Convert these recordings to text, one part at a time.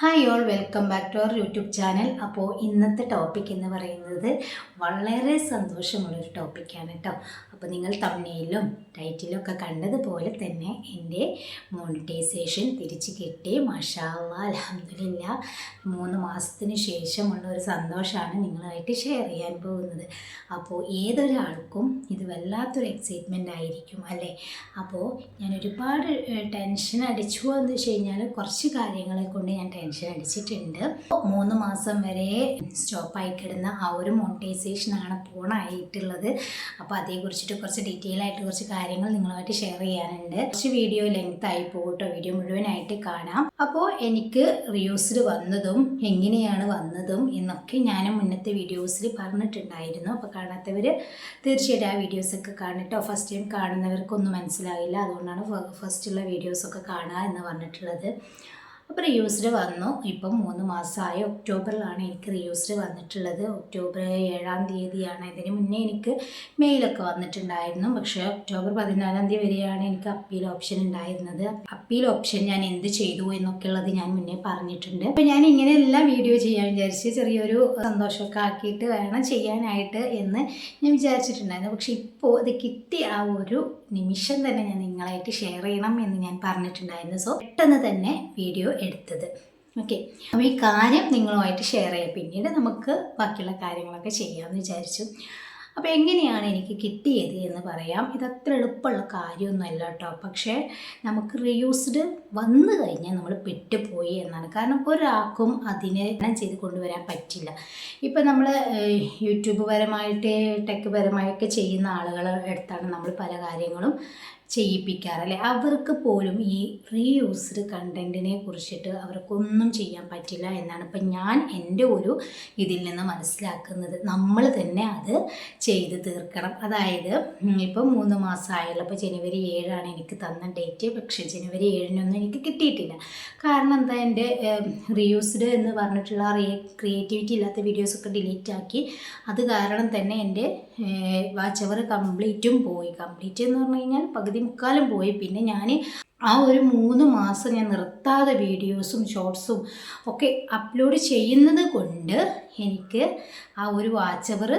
Hi all welcome back to our YouTube channel അപ്പോൾ ഇന്നത്തെ topic എന്ന് പറയുന്നത് വളരെ സന്തോഷമുള്ളൊരു ടോപ്പിക്കാണ് കേട്ടോ അപ്പോൾ നിങ്ങൾ തമിഴിലും ടൈറ്റിലും ഒക്കെ കണ്ടതുപോലെ തന്നെ എന്റെ മോണിറ്റൈസേഷൻ തിരിച്ച് കിട്ടി. മഷാവ അലഹമില്ല മൂന്ന് മാസത്തിന് ശേഷമുള്ള ഒരു സന്തോഷമാണ് നിങ്ങളായിട്ട് ഷെയർ ചെയ്യാൻ പോകുന്നത്. അപ്പോൾ ഏതൊരാൾക്കും ഇത് വല്ലാത്തൊരു എക്സൈറ്റ്മെന്റ് ആയിരിക്കും അല്ലേ? അപ്പോൾ ഞാൻ ഒരുപാട് ടെൻഷൻ അടിച്ചു എന്ന് വെച്ച് കഴിഞ്ഞാൽ കുറച്ച് കാര്യങ്ങളെ കൊണ്ട് ഞാൻ ടെൻഷൻ അടിച്ചിട്ടുണ്ട്. മൂന്ന് മാസം വരെ സ്റ്റോപ്പായി കിടന്ന ആ ഒരു മോണിറ്റൈസേഷൻ ആണ് പോണായിട്ടുള്ളത് അപ്പോൾ അതേക്കുറിച്ചിട്ട് കുറച്ച് ഡീറ്റെയിൽ ആയിട്ട് കുറച്ച് കാര്യങ്ങൾ നിങ്ങളുമായിട്ട് ഷെയർ ചെയ്യാനുണ്ട്. കുറച്ച് വീഡിയോ ലെങ്ത് ആയി പോകട്ടോ. വീഡിയോ മുഴുവനായിട്ട് കാണാം. അപ്പോൾ എനിക്ക് റിയൂസിൽ വന്നതും എങ്ങനെയാണ് വന്നതും എന്നൊക്കെ ഞാൻ മുന്നത്തെ വീഡിയോസിൽ പറഞ്ഞിട്ടുണ്ടായിരുന്നു. അപ്പോൾ കാണാത്തവർ തീർച്ചയായിട്ടും ആ വീഡിയോസൊക്കെ കാണിട്ടോ. ഫസ്റ്റ് ടൈം കാണുന്നവർക്കൊന്നും മനസ്സിലാവില്ല. അതുകൊണ്ടാണ് ഫസ്റ്റുള്ള വീഡിയോസൊക്കെ കാണുക എന്ന് പറഞ്ഞിട്ടുള്ളത്. അപ്പോൾ റിയൂസ്ഡ് വന്നു. ഇപ്പം മൂന്ന് മാസമായ ഒക്ടോബറിലാണ് എനിക്ക് റിയൂസ്ഡ് വന്നിട്ടുള്ളത്. ഒക്ടോബർ ഏഴാം തീയതിയാണ്. ഇതിന് മുന്നേ എനിക്ക് മെയിലൊക്കെ വന്നിട്ടുണ്ടായിരുന്നു. പക്ഷേ ഒക്ടോബർ പതിനാലാം തീയതി വരെയാണ് എനിക്ക് അപ്പീൽ ഓപ്ഷൻ ഉണ്ടായിരുന്നത്. അപ്പീൽ ഓപ്ഷൻ ഞാൻ എന്ത് ചെയ്തു എന്നൊക്കെ ഉള്ളത് ഞാൻ മുന്നേ പറഞ്ഞിട്ടുണ്ട്. അപ്പോൾ ഞാൻ ഇങ്ങനെ എല്ലാം വീഡിയോ ചെയ്യാൻ വിചാരിച്ച് ചെറിയൊരു സന്തോഷമൊക്കെ ആക്കിയിട്ട് വേണം ചെയ്യാനായിട്ട് എന്ന് ഞാൻ വിചാരിച്ചിട്ടുണ്ടായിരുന്നു. പക്ഷേ ഇപ്പോൾ അത് കിട്ടിയ ആ ഒരു നിമിഷം തന്നെ ഞാൻ നിങ്ങളായിട്ട് ഷെയർ ചെയ്യണം എന്ന് ഞാൻ പറഞ്ഞിട്ടുണ്ടായിരുന്നു. സോ പെട്ടെന്ന് തന്നെ വീഡിയോ എടുത്തത്. ഓക്കെ അപ്പോൾ ഈ കാര്യം നിങ്ങളുമായിട്ട് ഷെയർ ചെയ്യാം. പിന്നീട് നമുക്ക് ബാക്കിയുള്ള കാര്യങ്ങളൊക്കെ ചെയ്യാമെന്ന് വിചാരിച്ചു. അപ്പോൾ എങ്ങനെയാണ് എനിക്ക് കിട്ടിയത് എന്ന് പറയാം. ഇത് അത്ര എളുപ്പമുള്ള കാര്യമൊന്നുമല്ല കേട്ടോ. പക്ഷേ നമുക്ക് റീയൂസ്ഡ് വന്നു കഴിഞ്ഞാൽ നമ്മൾ പെട്ടുപോയി എന്നാണ്. കാരണം ഒരാൾക്കും അതിനെ ചെയ്ത് കൊണ്ടുവരാൻ പറ്റില്ല. ഇപ്പം നമ്മൾ യൂട്യൂബ് പരമായിട്ട് ടെക് പരമായൊക്കെ ചെയ്യുന്ന ആളുകളെ അടുത്താണ് നമ്മൾ പല കാര്യങ്ങളും ചെയ്യിപ്പിക്കാറല്ലേ അവർക്ക് പോലും ഈ റീയൂസ്ഡ് കണ്ടന്റിനെ കുറിച്ചിട്ട് അവർക്കൊന്നും ചെയ്യാൻ പറ്റില്ല എന്നാണ് ഇപ്പം ഞാൻ എന്റെ ഒരു ഇതിൽ നിന്ന് മനസ്സിലാക്കുന്നത്. നമ്മൾ തന്നെ അത് ചെയ്ത് തീർക്കണം. അതായത് ഇപ്പം മൂന്ന് മാസമായല്ലോ ഇപ്പോൾ ജനുവരി ഏഴാണ് എനിക്ക് തന്ന ഡേറ്റ്. പക്ഷേ ജനുവരി ഏഴിനൊന്നും എനിക്ക് കിട്ടിയിട്ടില്ല. കാരണം എന്താ എന്റെ റീയൂസ്ഡ് എന്ന് പറഞ്ഞിട്ടുള്ള ക്രിയേറ്റിവിറ്റി ഇല്ലാത്ത വീഡിയോസൊക്കെ ഡിലീറ്റ് ആക്കി അത് കാരണം തന്നെ എന്റെ വാച്ച് അവർ കംപ്ലീറ്റും പോയി. കംപ്ലീറ്റ് എന്ന് പറഞ്ഞു കഴിഞ്ഞാൽ പകുതി മുക്കാലും പോയി. പിന്നെ ഞാൻ ആ ഒരു മൂന്ന് മാസം ഞാൻ നിർത്താതെ വീഡിയോസും ഷോർട്സും ഒക്കെ അപ്ലോഡ് ചെയ്യുന്നത് കൊണ്ട് എനിക്ക് ആ ഒരു വാച്ച് അവർ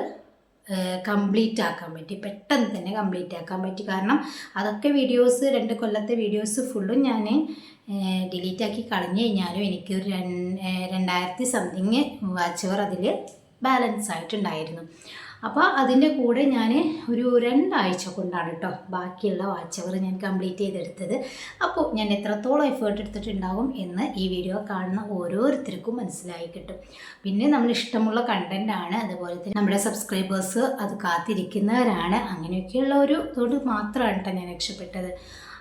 കംപ്ലീറ്റ് ആക്കാൻ പറ്റി. പെട്ടെന്ന് തന്നെ കംപ്ലീറ്റ് ആക്കാൻ പറ്റി. കാരണം അതൊക്കെ വീഡിയോസ് രണ്ട് കൊല്ലത്തെ വീഡിയോസ് ഫുള്ളും ഞാൻ ഡിലീറ്റ് ആക്കി കളഞ്ഞു കഴിഞ്ഞാലും എനിക്ക് ഒരു രണ്ടായിരത്തി സംതിങ് വാച്ച് അവർ അതിൽ ബാലൻസ് ആയിട്ടുണ്ടായിരുന്നു. അപ്പോൾ അതിന്റെ കൂടെ ഞാൻ ഒരു രണ്ടാഴ്ച കൊണ്ടാണ് കേട്ടോ ബാക്കിയുള്ള വാച്ച് അവർ ഞാൻ കംപ്ലീറ്റ് ചെയ്തെടുത്തത്. അപ്പോൾ ഞാൻ എത്രത്തോളം എഫേർട്ട് എടുത്തിട്ടുണ്ടാകും എന്ന് ഈ വീഡിയോ കാണുന്ന ഓരോരുത്തർക്കും മനസ്സിലായി കിട്ടും. പിന്നെ നമ്മൾ ഇഷ്ടമുള്ള കണ്ടന്റ് ആണ്. അതുപോലെ തന്നെ നമ്മുടെ സബ്സ്ക്രൈബേഴ്സ് അത് കാത്തിരിക്കുന്നവരാണ്. അങ്ങനെയൊക്കെയുള്ള ഒരു ഇതോട് മാത്രമാണ് കേട്ടോ ഞാൻ രക്ഷപ്പെട്ടത്.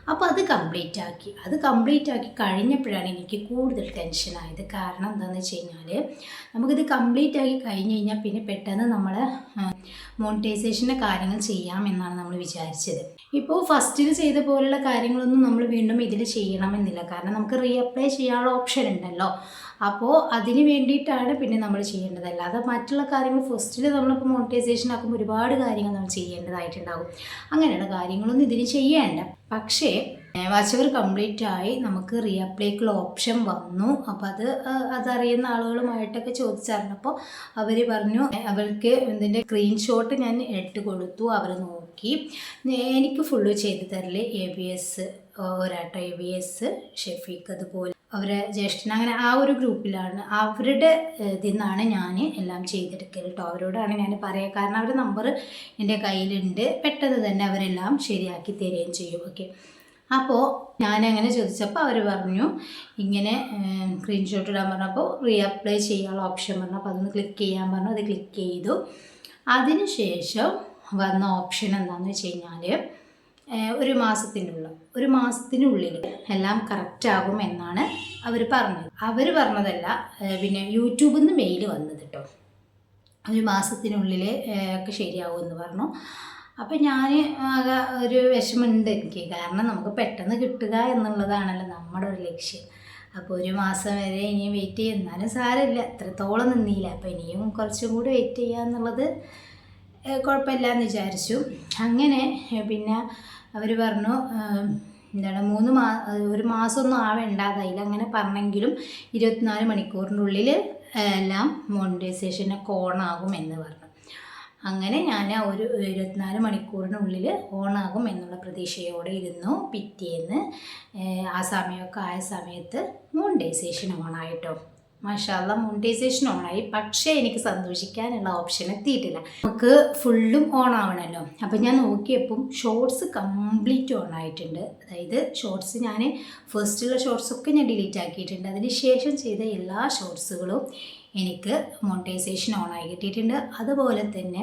അപ്പോൾ അത് കംപ്ലീറ്റ് ആക്കി. അത് കംപ്ലീറ്റ് ആക്കി കഴിഞ്ഞപ്പോഴാണ് എനിക്ക് കൂടുതൽ ടെൻഷനായത് കാരണം എന്താണെന്ന് വെച്ച് കഴിഞ്ഞാൽ നമുക്കിത് കംപ്ലീറ്റ് ആക്കി കഴിഞ്ഞ് കഴിഞ്ഞാൽ പിന്നെ പെട്ടെന്ന് നമ്മൾ മോണിറ്റൈസേഷന്റെ കാര്യങ്ങൾ ചെയ്യാം എന്നാണ് നമ്മൾ വിചാരിച്ചത്. ഇപ്പോൾ ഫസ്റ്റിൽ ചെയ്ത പോലുള്ള കാര്യങ്ങളൊന്നും നമ്മൾ വീണ്ടും ഇതിൽ ചെയ്യണമെന്നില്ല. കാരണം നമുക്ക് റീഅപ്ലൈ ചെയ്യാനുള്ള ഓപ്ഷൻ ഉണ്ടല്ലോ. അപ്പോൾ അതിന് വേണ്ടിയിട്ടാണ് പിന്നെ നമ്മൾ ചെയ്യേണ്ടത്. അല്ലാതെ മറ്റുള്ള കാര്യങ്ങൾ ഫസ്റ്റിൽ നമ്മളിപ്പോൾ മോണിറ്റൈസേഷൻ ആക്കുമ്പോൾ ഒരുപാട് കാര്യങ്ങൾ നമ്മൾ ചെയ്യേണ്ടതായിട്ടുണ്ടാകും. അങ്ങനെയുള്ള കാര്യങ്ങളൊന്നും ഇതിന് ചെയ്യേണ്ട. പക്ഷേ വാച്ചവർ കംപ്ലീറ്റ് ആയി. നമുക്ക് റീഅപ്ലൈക്കുള്ള ഓപ്ഷൻ വന്നു. അപ്പം അത് അതറിയുന്ന ആളുകളുമായിട്ടൊക്കെ ചോദിച്ചറിഞ്ഞപ്പോൾ അവർ പറഞ്ഞു അവർക്ക് ഇതിന്റെ സ്ക്രീൻഷോട്ട് ഞാൻ ഇട്ട് കൊടുത്തു. അവർ നോക്കി. എനിക്ക് ഫുള്ള് ചെയ്ത് തരൽ. എ ബി എസ് ഒരാട്ടോ എ ബി എസ് ഷെഫീഖ് അതുപോലെ. അവരെ ജ്യേഷ്ഠൻ അങ്ങനെ ആ ഒരു ഗ്രൂപ്പിലാണ്. അവരുടെ ഇതിൽ നിന്നാണ് ഞാൻ എല്ലാം ചെയ്തെടുക്കൽ കേട്ടോ അവരോടാണ് ഞാൻ പറയുക കാരണം അവരുടെ നമ്പർ എന്റെ കയ്യിലുണ്ട്. പെട്ടെന്ന് തന്നെ അവരെല്ലാം ശരിയാക്കി തരികയും ചെയ്യും. ഓക്കെ. അപ്പോൾ ഞാനങ്ങനെ ചോദിച്ചപ്പോൾ അവർ പറഞ്ഞു ഇങ്ങനെ സ്ക്രീൻഷോട്ട് ഇടാൻ പറഞ്ഞപ്പോൾ റീ അപ്ലൈ ചെയ്യാനുള്ള ഓപ്ഷൻ പറഞ്ഞു. അപ്പോൾ അതൊന്ന് ക്ലിക്ക് ചെയ്യാൻ പറഞ്ഞു. അത് ക്ലിക്ക് ചെയ്തു. അതിനുശേഷം വന്ന ഓപ്ഷൻ എന്താണെന്ന് വെച്ച് കഴിഞ്ഞാൽ ഒരു മാസത്തിനുള്ള ഒരു മാസത്തിനുള്ളിൽ എല്ലാം കറക്റ്റ് ആകും എന്നാണ് അവർ പറഞ്ഞത്. അവർ പറഞ്ഞതല്ല പിന്നെ യൂട്യൂബിൽ നിന്ന് മെയിൽ വന്നത് കേട്ടോ ഒരു മാസത്തിനുള്ളിൽ ഒക്കെ ശരിയാകുമെന്ന് പറഞ്ഞു. അപ്പം ഞാൻ ആകെ ഒരു വിഷമമുണ്ട്. എനിക്ക് കാരണം നമുക്ക് പെട്ടെന്ന് കിട്ടുക എന്നുള്ളതാണല്ലോ നമ്മുടെ ഒരു ലക്ഷ്യം. അപ്പോൾ ഒരു മാസം വരെ ഇനി വെയിറ്റ് ചെയ്യും. എന്നാലും സാരമില്ല. എത്രത്തോളം നിന്നില്ല. അപ്പോൾ ഇനിയും കുറച്ചും കൂടി വെയിറ്റ് ചെയ്യുക എന്നുള്ളത് കുഴപ്പമില്ല എന്ന് വിചാരിച്ചു. അങ്ങനെ പിന്നെ അവർ പറഞ്ഞു എന്താണ് മൂന്ന് മാ ഒരു മാസമൊന്നും ആവേണ്ട അതിൽ അങ്ങനെ പറഞ്ഞെങ്കിലും ഇരുപത്തിനാല് മണിക്കൂറിനുള്ളിൽ എല്ലാം മോണിറ്റൈസേഷനൊക്കെ ഓണാകും എന്ന് പറഞ്ഞു. അങ്ങനെ ഞാൻ ആ ഒരു ഇരുപത്തിനാല് മണിക്കൂറിനുള്ളിൽ ഓണാകും എന്നുള്ള പ്രതീക്ഷയോടെ ഇരുന്നു. പിറ്റേന്ന് ആ സമയമൊക്കെ ആയ സമയത്ത് മോണിറ്റൈസേഷൻ ഓണായിട്ടോ മാഷാല്ല മോണിറ്റൈസേഷൻ ഓണായി പക്ഷേ എനിക്ക് സന്തോഷിക്കാനുള്ള ഓപ്ഷൻ എത്തിയിട്ടില്ല. നമുക്ക് ഫുള്ളും ഓൺ ആവണമല്ലോ അപ്പം ഞാൻ നോക്കിയപ്പം ഷോർട്സ് കംപ്ലീറ്റ് ഓൺ ആയിട്ടുണ്ട്. അതായത് ഷോർട്സ് ഞാൻ ഫസ്റ്റുള്ള ഷോർട്സൊക്കെ ഞാൻ ഡിലീറ്റ് ആക്കിയിട്ടുണ്ട്. അതിന് ശേഷം ചെയ്ത എല്ലാ ഷോർട്സുകളും എനിക്ക് മോണിറ്റൈസേഷൻ ഓൺ ആയി കിട്ടിയിട്ടുണ്ട്. അതുപോലെ തന്നെ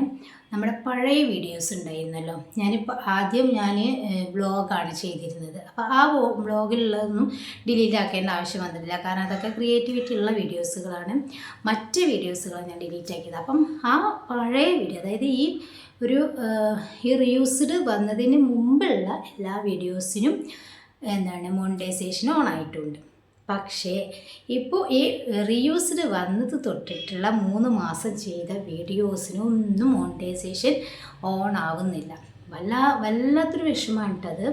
നമ്മുടെ പഴയ വീഡിയോസ് ഉണ്ടായിരുന്നല്ലോ. ഞാനിപ്പോൾ ആദ്യം ഞാൻ ബ്ലോഗാണ് ചെയ്തിരുന്നത്. അപ്പോൾ ആ വ്ളോഗിലുള്ളതൊന്നും ഡിലീറ്റ് ആക്കേണ്ട ആവശ്യം വന്നിട്ടില്ല. കാരണം അതൊക്കെ ക്രിയേറ്റിവിറ്റി ഉള്ള വീഡിയോസുകളാണ് മറ്റ് വീഡിയോസുകൾ ഞാൻ ഡിലീറ്റ് ആക്കിയത്. അപ്പം ആ പഴയ വീഡിയോ അതായത് ഈ ഒരു ഈ റീയൂസ്ഡ് വന്നതിന് മുമ്പുള്ള എല്ലാ വീഡിയോസിനും എന്താണ് മോണിറ്റൈസേഷൻ ഓൺ ആയിട്ടുണ്ട്. പക്ഷേ ഇപ്പോൾ ഈ റീയൂസ്ഡ് വന്നത് തൊട്ടിട്ടുള്ള മൂന്ന് മാസം ചെയ്ത വീഡിയോസിനൊന്നും മോണിറ്റൈസേഷൻ ഓൺ ആവുന്നില്ല. വല്ല വല്ലാത്തൊരു വിഷമമാണ് കേട്ടത്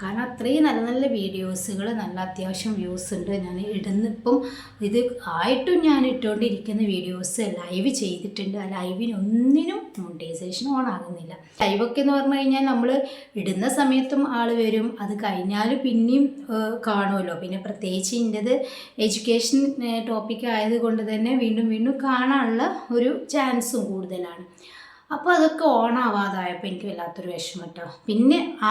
കാരണം അത്രയും നല്ല നല്ല വീഡിയോസുകൾ നല്ല അത്യാവശ്യം വ്യൂസ് ഉണ്ട്. ഞാൻ ഇടുന്ന ഇപ്പം ഇത് ആയിട്ടും ഞാൻ ഇട്ടുകൊണ്ടിരിക്കുന്ന വീഡിയോസ് ലൈവ് ചെയ്തിട്ടുണ്ട്. ആ ലൈവിനൊന്നിനും മോണിറ്റൈസേഷൻ ഓൺ ആകുന്നില്ല. ലൈവൊക്കെ എന്ന് പറഞ്ഞു കഴിഞ്ഞാൽ നമ്മൾ ഇടുന്ന സമയത്തും ആൾ വരും. അത് കഴിഞ്ഞാൽ പിന്നെയും കാണുമല്ലോ പിന്നെ പ്രത്യേകിച്ച് ഇന്റെത് എഡ്യൂക്കേഷൻ ടോപ്പിക് ആയതുകൊണ്ട് തന്നെ വീണ്ടും വീണ്ടും കാണാനുള്ള ഒരു ചാൻസും കൂടുതലാണ്. അപ്പോൾ അതൊക്കെ ഓൺ ആവാതായപ്പോൾ എനിക്ക് വല്ലാത്തൊരു വിഷമം കേട്ടോ പിന്നെ ആ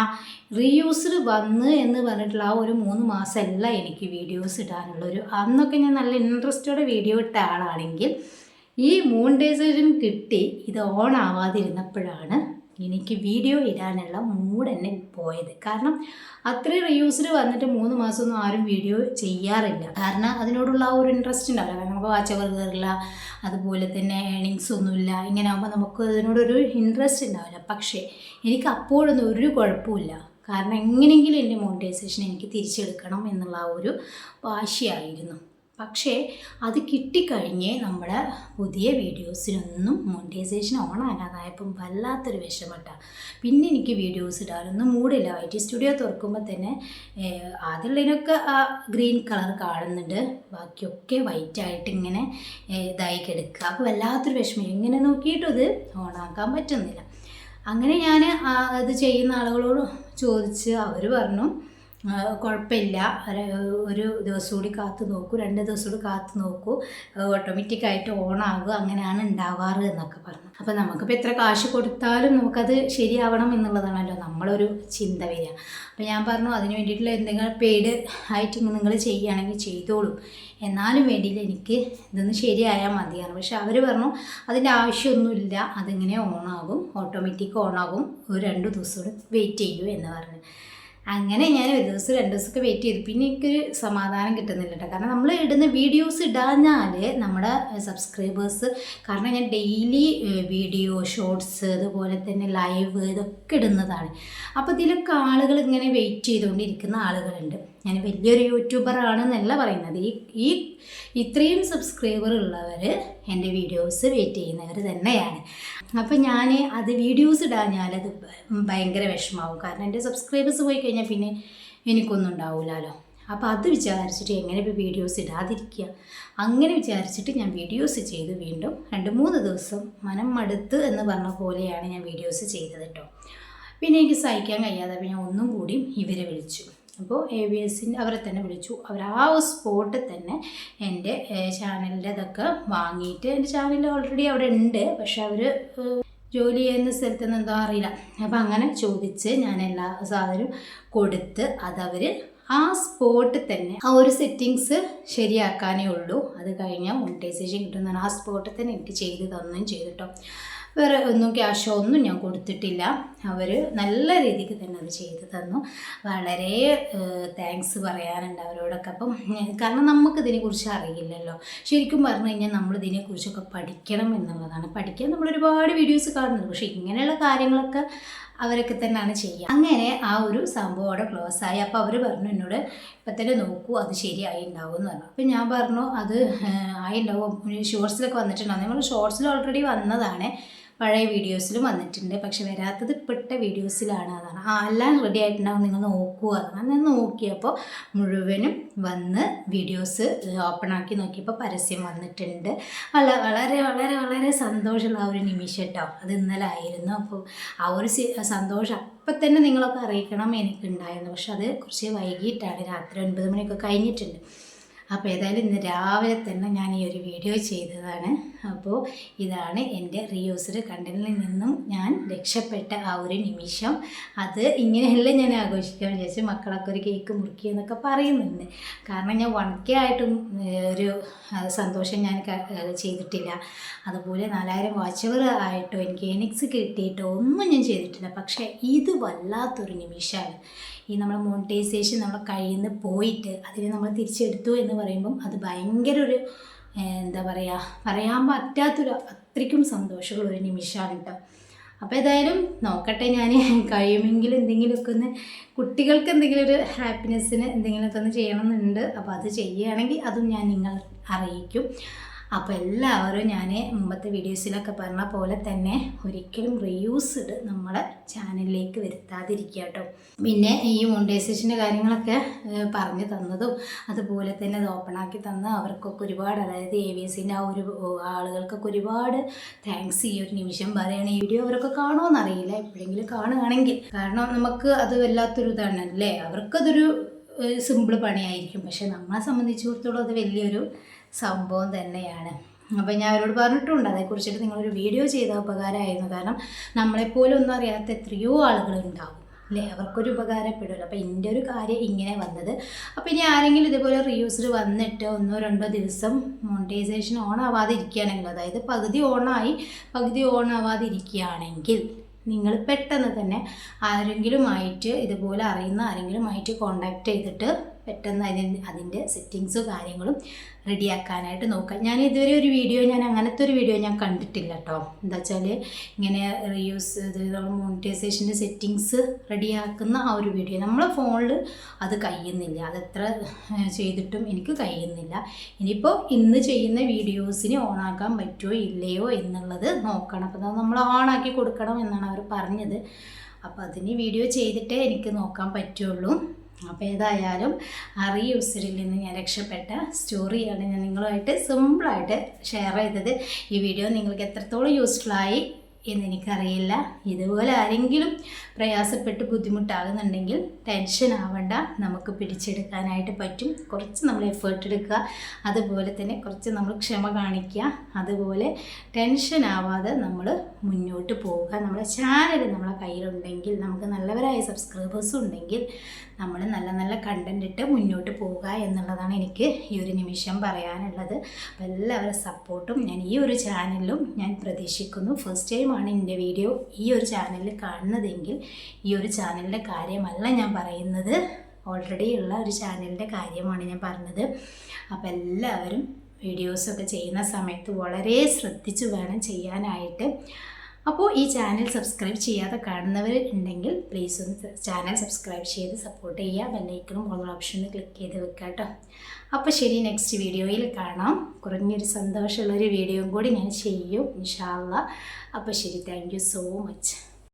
റീയൂസ്ഡ് വന്ന് എന്ന് പറഞ്ഞിട്ടുള്ള ആ ഒരു മൂന്ന് മാസമല്ല എനിക്ക് വീഡിയോസ് ഇടാനുള്ളൊരു. അന്നൊക്കെ ഞാൻ നല്ല ഇൻട്രസ്റ്റോടെ വീഡിയോ ഇട്ട ആളാണെങ്കിൽ ഈ മൂൺ മോണിറ്റൈസേഷൻ കിട്ടി. ഇത് ഓൺ ആവാതിരുന്നപ്പോഴാണ് എനിക്ക് വീഡിയോ ഇടാനുള്ള മൂഡ് തന്നെ പോയത്. കാരണം അത്രയും റീയൂസ്ഡ് വന്നിട്ട് മൂന്ന് മാസമൊന്നും ആരും വീഡിയോ ചെയ്യാറില്ല. കാരണം അതിനോടുള്ള ആ ഒരു ഇൻട്രസ്റ്റ് ഉണ്ടാവില്ല കാരണം നമുക്ക് വാച്ചവർ കയറില്ല അതുപോലെ തന്നെ ഏണിങ്സ് ഒന്നുമില്ല. ഇങ്ങനെ ആകുമ്പോൾ നമുക്ക് അതിനോടൊരു ഇൻട്രസ്റ്റ് ഉണ്ടാവില്ല പക്ഷേ എനിക്ക് അപ്പോഴൊന്നും ഒരു കുഴപ്പമില്ല കാരണം എങ്ങനെയെങ്കിലും എന്റെ മോണിറ്റൈസേഷൻ എനിക്ക് തിരിച്ചെടുക്കണം എന്നുള്ള ആ ഒരു വാശിയായിരുന്നു. പക്ഷേ അത് കിട്ടിക്കഴിഞ്ഞ് നമ്മുടെ പുതിയ വീഡിയോസിനൊന്നും മോണിറ്റൈസേഷൻ ഓൺ ആകാതായപ്പം വല്ലാത്തൊരു വിഷമട്ട. പിന്നെ എനിക്ക് വീഡിയോസ് ഇടാനൊന്നും മൂടില്ല. ഐ ടി സ്റ്റുഡിയോ തുറക്കുമ്പോൾ തന്നെ ആദ്യമുള്ളതിനൊക്കെ ആ ഗ്രീൻ കളർ കാണുന്നുണ്ട്. ബാക്കിയൊക്കെ വൈറ്റ് ആയിട്ട് ഇങ്ങനെ ഇതായി കിടക്കുക. അപ്പോൾ വല്ലാത്തൊരു വിഷമം. എങ്ങനെ നോക്കിയിട്ടും ഇത് ഓണാക്കാൻ പറ്റുന്നില്ല. അങ്ങനെ ഞാൻ അത് ചെയ്യുന്ന ആളുകളോട് ചോദിച്ച് അവർ പറഞ്ഞു കുഴപ്പമില്ല. ഒരു- ദിവസം കൂടി കാത്തു നോക്കൂ രണ്ട് ദിവസം കൂടി കാത്തു നോക്കൂ. ഓട്ടോമാറ്റിക്കായിട്ട് ഓൺ ആകുക അങ്ങനെയാണ് ഉണ്ടാവാറ് എന്നൊക്കെ പറഞ്ഞു. അപ്പോൾ നമുക്കിപ്പോൾ എത്ര കാശ് കൊടുത്താലും നമുക്കത് ശരിയാവണം എന്നുള്ളതാണല്ലോ നമ്മളൊരു ചിന്ത വരിക. അപ്പോൾ ഞാൻ പറഞ്ഞു അതിന് വേണ്ടിയിട്ടുള്ള എന്തെങ്കിലും പെയ്ഡ് ആയിട്ട് നിങ്ങൾ ചെയ്യുകയാണെങ്കിൽ ചെയ്തോളും. എന്നാലും വേണ്ടിയില്ല എനിക്ക് ഇതൊന്ന് ശരിയായാൽ മതിയാണ് പക്ഷെ അവർ പറഞ്ഞു അതിന്റെ ആവശ്യമൊന്നുമില്ല അതിങ്ങനെ ഓണാകും ഓട്ടോമാറ്റിക് ഓണാകും ഒരു രണ്ട് ദിവസം കൂടെ വെയിറ്റ് ചെയ്യൂ എന്ന് പറഞ്ഞു. അങ്ങനെ ഞാൻ ഒരു ദിവസം രണ്ട് ദിവസമൊക്കെ വെയിറ്റ് ചെയ്തു. പിന്നെ എനിക്കൊരു സമാധാനം കിട്ടുന്നില്ല കേട്ടോ കാരണം നമ്മൾ ഇടുന്ന വീഡിയോസ് ഇടാഞ്ഞാൽ നമ്മുടെ സബ്സ്ക്രൈബേഴ്സ് കാരണം ഞാൻ ഡെയിലി വീഡിയോ ഷോർട്സ് അതുപോലെ തന്നെ ലൈവ് ഇതൊക്കെ ഇടുന്നതാണ്. അപ്പോൾ ഇതിലൊക്കെ ആളുകൾ ഇങ്ങനെ വെയിറ്റ് ചെയ്തുകൊണ്ടിരിക്കുന്ന ആളുകളുണ്ട്. ഞാൻ വലിയൊരു യൂട്യൂബർ ആണെന്നല്ല പറയുന്നത്. ഈ ഈ ഇത്രയും സബ്സ്ക്രൈബർ ഉള്ളവർ എന്റെ വീഡിയോസ് വെയിറ്റ് ചെയ്യുന്നവർ തന്നെയാണ്. അപ്പോൾ ഞാൻ അത് വീഡിയോസ് ഇടാഞ്ഞാൽ അത് ഭയങ്കര വിഷമാവും. കാരണം എന്റെ സബ്സ്ക്രൈബേഴ്സ് പോയി കഴിഞ്ഞാൽ പിന്നെ എനിക്കൊന്നും ഉണ്ടാവില്ലല്ലോ അപ്പോൾ അത് വിചാരിച്ചിട്ട് എങ്ങനെ ഇപ്പോൾ വീഡിയോസ് ഇടാതിരിക്കുക അങ്ങനെ വിചാരിച്ചിട്ട് ഞാൻ വീഡിയോസ് ചെയ്ത് വീണ്ടും രണ്ട് മൂന്ന് ദിവസം മനം മടുത്ത് എന്ന് പറഞ്ഞ പോലെയാണ് ഞാൻ വീഡിയോസ് ചെയ്തത് കേട്ടോ പിന്നെ എനിക്ക് സഹിക്കാൻ കഴിയാതെ ഞാൻ ഒന്നും കൂടിയും ഇവരെ വിളിച്ചു. അപ്പോൾ എ ബി എസിന്റെ അവരെ തന്നെ വിളിച്ചു. അവർ ആ സ്പോട്ടിൽ തന്നെ എന്റെ ചാനലിന്റെ ഇതൊക്കെ വാങ്ങിയിട്ട് എന്റെ ചാനൽ ഓൾറെഡി അവിടെ ഉണ്ട്. പക്ഷെ അവർ ജോലി ചെയ്യുന്ന സ്ഥലത്ത് നിന്ന് എന്തോ അറിയില്ല. അപ്പം അങ്ങനെ ചോദിച്ച് ഞാൻ എല്ലാ സാധനവും കൊടുത്ത് അതവർ ആ സ്പോട്ടിൽ തന്നെ ആ ഒരു സെറ്റിങ്സ് ശരിയാക്കാനേ ഉള്ളൂ. അത് കഴിഞ്ഞാൽ മോണിറ്റൈസേഷൻ കിട്ടുന്നതാണ് ആ സ്പോട്ടിൽ തന്നെ എനിക്ക് ചെയ്ത് തന്നും ചെയ്തിട്ടോ വേറെ ഒന്നും ക്യാഷോ ഒന്നും ഞാൻ കൊടുത്തിട്ടില്ല. അവർ നല്ല രീതിക്ക് തന്നെ അത് ചെയ്തു തന്നു. വളരെ താങ്ക്സ് പറയാനുണ്ട് അവരോടൊക്കെ. അപ്പം കാരണം നമുക്ക് ഇതിനെക്കുറിച്ച് അറിയില്ലല്ലോ. ശരിക്കും പറഞ്ഞു കഴിഞ്ഞാൽ നമ്മൾ ഇതിനെക്കുറിച്ചൊക്കെ പഠിക്കണം എന്നുള്ളതാണ്. പഠിക്കാൻ നമ്മൾ ഒരുപാട് വീഡിയോസ് കാണുന്നുണ്ട്. പക്ഷേ ഇങ്ങനെയുള്ള കാര്യങ്ങളൊക്കെ അവരൊക്കെ തന്നെയാണ് ചെയ്യുക. അങ്ങനെ ആ ഒരു സംഭവം അവിടെ ക്ലോസ് ആയി. അപ്പോൾ അവർ പറഞ്ഞു എന്നോട് ഇപ്പം തന്നെ നോക്കൂ അത് ശരിയായി ഉണ്ടാവും എന്ന് പറഞ്ഞു. അപ്പം ഞാൻ പറഞ്ഞു അത് ആയി ഉണ്ടാവും ഷോർട്സിലൊക്കെ വന്നിട്ടുണ്ടാവും. നമ്മൾ ഷോർട്സിൽ ഓൾറെഡി വന്നതാണ്. പഴയ വീഡിയോസിലും വന്നിട്ടുണ്ട്. പക്ഷെ വരാത്തത് ഇപ്പോഴത്തെ വീഡിയോസിലാണ് അതാണ്. ആ എല്ലാം റെഡി ആയിട്ടുണ്ടാവും. നിങ്ങൾ നോക്കുക അതാണ്. ഞാൻ നോക്കിയപ്പോൾ മുഴുവനും വന്ന് വീഡിയോസ് ഓപ്പൺ ആക്കി നോക്കിയപ്പോൾ പരസ്യം വന്നിട്ടുണ്ട്. വള വളരെ വളരെ വളരെ സന്തോഷമുള്ള ആ ഒരു നിമിഷം കേട്ടോ. അത് ഇന്നലെ ആയിരുന്നു. അപ്പോൾ ആ ഒരു സന്തോഷം അപ്പം തന്നെ നിങ്ങളൊക്കെ അറിയിക്കണം എനിക്കുണ്ടായിരുന്നു പക്ഷെ അത് കുറച്ച് വൈകിട്ടാണ്. രാത്രി ഒൻപത് മണിയൊക്കെ കഴിഞ്ഞിട്ടുണ്ട്. അപ്പോൾ ഏതായാലും ഇന്ന് രാവിലെ തന്നെ ഞാൻ ഈ ഒരു വീഡിയോ ചെയ്തതാണ്. അപ്പോൾ ഇതാണ് എന്റെ റിയൂസ്ഡ് കണ്ടന്റിൽ നിന്നും ഞാൻ രക്ഷപ്പെട്ട ആ ഒരു നിമിഷം. അത് ഇങ്ങനെയല്ല ഞാൻ ആഘോഷിക്കാൻ വിചാരിച്ചു മക്കളൊക്കെ ഒരു കേക്ക് മുറുക്കി എന്നൊക്കെ പറയുന്നുണ്ട്. കാരണം ഞാൻ വൺ കെ ആയിട്ടും ഒരു സന്തോഷം ഞാൻ ചെയ്തിട്ടില്ല. അതുപോലെ നാലായിരം വാച്ചവർ ആയിട്ടോ എനിക്ക് എനിക്സ് കിട്ടിയിട്ടോ ഒന്നും ഞാൻ ചെയ്തിട്ടില്ല. പക്ഷേ ഇത് വല്ലാത്തൊരു നിമിഷമാണ് ഈ നമ്മൾ മോണിറ്റൈസേഷൻ നമ്മൾ കയ്യിൽ നിന്ന് പോയിട്ട് അതിനെ നമ്മൾ തിരിച്ചെടുത്തു എന്ന് പറയുമ്പം അത് ഭയങ്കര ഒരു എന്താ പറയുക പറയാൻ പറ്റാത്തൊരു അത്രയ്ക്കും സന്തോഷമുള്ള ഒരു നിമിഷമാണ് കേട്ടോ. അപ്പോൾ ഏതായാലും നോക്കട്ടെ ഞാൻ കഴിയുമെങ്കിൽ എന്തെങ്കിലുമൊക്കെ ഒന്ന് കുട്ടികൾക്ക് എന്തെങ്കിലും ഒരു ഹാപ്പിനെസ്സിന് എന്തെങ്കിലുമൊക്കെ ഒന്ന് ചെയ്യണമെന്നുണ്ട്. അപ്പോൾ അത് ചെയ്യുകയാണെങ്കിൽ അതും ഞാൻ നിങ്ങൾ അറിയിക്കും. അപ്പോൾ എല്ലാവരും ഞാൻ മുമ്പത്തെ വീഡിയോസിലൊക്കെ പറഞ്ഞ പോലെ തന്നെ ഒരിക്കലും റീയൂസ്ഡ് നമ്മളെ ചാനലിലേക്ക് വരുത്താതിരിക്കുക കേട്ടോ. പിന്നെ ഈ മോണ്ടൈസേഷന്റെ കാര്യങ്ങളൊക്കെ പറഞ്ഞു തന്നതും അതുപോലെ തന്നെ അത് ഓപ്പൺ ആക്കി തന്ന അവർക്കൊക്കെ ഒരുപാട് അതായത് എ വി എസിന്റെ ആ ഒരു ആളുകൾക്കൊക്കെ ഒരുപാട് താങ്ക്സ് ഈ ഒരു നിമിഷം പറയുകയാണ് ഈ വീഡിയോ അവരൊക്കെ കാണുമോയെന്നറിയില്ല എപ്പോഴെങ്കിലും കാണുകയാണെങ്കിൽ. കാരണം നമുക്ക് അത് വല്ലാത്തൊരു ഇതാണ് അല്ലേ? അവർക്കതൊരു സിമ്പിൾ പണിയായിരിക്കും. പക്ഷെ നമ്മളെ സംബന്ധിച്ചിടത്തോളം അത് വലിയൊരു സംഭവം തന്നെയാണ്. അപ്പോൾ ഞാൻ അവരോട് പറഞ്ഞിട്ടുണ്ട് അതേക്കുറിച്ചിട്ട് നിങ്ങളൊരു വീഡിയോ ചെയ്ത ഉപകാരമായിരുന്നു. കാരണം നമ്മളെപ്പോലും ഒന്നും അറിയാത്ത എത്രയോ ആളുകൾ ഉണ്ടാവും അല്ലേ? അവർക്കൊരു ഉപകാരപ്പെടുമല്ലോ. അപ്പോൾ എന്റെ ഒരു കാര്യം ഇങ്ങനെ വന്നത്. അപ്പോൾ ഇനി ആരെങ്കിലും ഇതുപോലെ റീയൂസിൽ വന്നിട്ട് ഒന്നോ രണ്ടോ ദിവസം മോണിറ്റൈസേഷൻ ഓൺ ആവാതെ അതായത് പകുതി ഓണായി പകുതി ഓൺ ആവാതെ നിങ്ങൾ പെട്ടെന്ന് തന്നെ ആരെങ്കിലുമായിട്ട് ഇതുപോലെ അറിയുന്ന ആരെങ്കിലുമായിട്ട് കോണ്ടാക്ട് ചെയ്തിട്ട് പെട്ടെന്ന് അതിന് അതിന്റെ സെറ്റിങ്സും കാര്യങ്ങളും റെഡിയാക്കാനായിട്ട് നോക്കുക ഞാൻ ഇതുവരെ ഒരു വീഡിയോ ഞാൻ അങ്ങനത്തെ ഒരു വീഡിയോ ഞാൻ കണ്ടിട്ടില്ല കേട്ടോ എന്താ വെച്ചാൽ ഇങ്ങനെ റീയൂസ് ഇത് മോണിറ്റൈസേഷന്റെ സെറ്റിങ്സ് റെഡിയാക്കുന്ന ആ ഒരു വീഡിയോ നമ്മളെ ഫോണിൽ അത് കഴിയുന്നില്ല. അതെത്ര ചെയ്തിട്ടും എനിക്ക് കഴിയുന്നില്ല. ഇനിയിപ്പോൾ ഇന്ന് ചെയ്യുന്ന വീഡിയോസിന് ഓണാക്കാൻ പറ്റുമോ ഇല്ലയോ എന്നുള്ളത് നോക്കണം. അപ്പോൾ നമ്മൾ ഓണാക്കി കൊടുക്കണം എന്നാണ് അവർ പറഞ്ഞത്. അപ്പോൾ അതിന് വീഡിയോ ചെയ്തിട്ടേ എനിക്ക് നോക്കാൻ പറ്റുള്ളൂ. അപ്പോൾ ഏതായാലും ആ റീയൂസറിൽ നിന്ന് ഞാൻ രക്ഷപ്പെട്ട സ്റ്റോറിയാണ് ഞാൻ നിങ്ങളുമായിട്ട് സിമ്പിളായിട്ട് ഷെയർ ചെയ്തത്. ഈ വീഡിയോ നിങ്ങൾക്ക് എത്രത്തോളം യൂസ്ഫുള്ളായി എന്ന് എനിക്കറിയില്ല ഇതുപോലെ ആരെങ്കിലും പ്രയാസപ്പെട്ട് ബുദ്ധിമുട്ടാകുന്നുണ്ടെങ്കിൽ ടെൻഷൻ ആവണ്ട. നമുക്ക് പിടിച്ചെടുക്കാനായിട്ട് പറ്റും. കുറച്ച് നമ്മൾ എഫേർട്ട് എടുക്കുക. അതുപോലെ തന്നെ കുറച്ച് നമ്മൾ ക്ഷമ കാണിക്കുക. അതുപോലെ ടെൻഷൻ ആവാതെ നമ്മൾ മുന്നോട്ട് പോവുക. നമ്മുടെ ചാനൽ നമ്മളെ കയ്യിലുണ്ടെങ്കിൽ നമുക്ക് നല്ലവരായ സബ്സ്ക്രൈബേഴ്സും ഉണ്ടെങ്കിൽ നമ്മൾ നല്ല നല്ല കണ്ടന്റ് ഇട്ട് മുന്നോട്ട് പോവുക എന്നുള്ളതാണ് എനിക്ക് ഈ ഒരു നിമിഷം പറയാനുള്ളത്. അപ്പോൾ എല്ലാവരുടെ സപ്പോർട്ടും ഞാൻ ഈ ഒരു ചാനലിലും ഞാൻ പ്രതീക്ഷിക്കുന്നു. ഫസ്റ്റ് ടൈമാണ് എന്റെ വീഡിയോ ഈ ഒരു ചാനലിൽ കാണുന്നതെങ്കിൽ ഈ ഒരു ചാനലിന്റെ കാര്യമല്ല ഞാൻ പറയുന്നത്. ഓൾറെഡി ഉള്ള ഒരു ചാനലിന്റെ കാര്യമാണ് ഞാൻ പറഞ്ഞത്. അപ്പോൾ എല്ലാവരും വീഡിയോസൊക്കെ ചെയ്യുന്ന സമയത്ത് വളരെ ശ്രദ്ധിച്ചു വേണം ചെയ്യാനായിട്ട്. അപ്പോൾ ഈ ചാനൽ സബ്സ്ക്രൈബ് ചെയ്യാതെ കാണുന്നവർ ഉണ്ടെങ്കിൽ പ്ലീസ് ഒന്ന് ചാനൽ സബ്സ്ക്രൈബ് ചെയ്ത് സപ്പോർട്ട് ചെയ്യുക. ബെല്ലൈക്കണും ഓൾ ഓപ്ഷനിൽ ക്ലിക്ക് ചെയ്ത് വെക്കുക കേട്ടോ അപ്പോൾ ശരി നെക്സ്റ്റ് വീഡിയോയിൽ കാണാം. കുറഞ്ഞൊരു സന്തോഷമുള്ളൊരു വീഡിയോയും കൂടി ഞാൻ ചെയ്യും ഇൻഷാല്ല അപ്പോൾ ശരി താങ്ക് സോ മച്ച്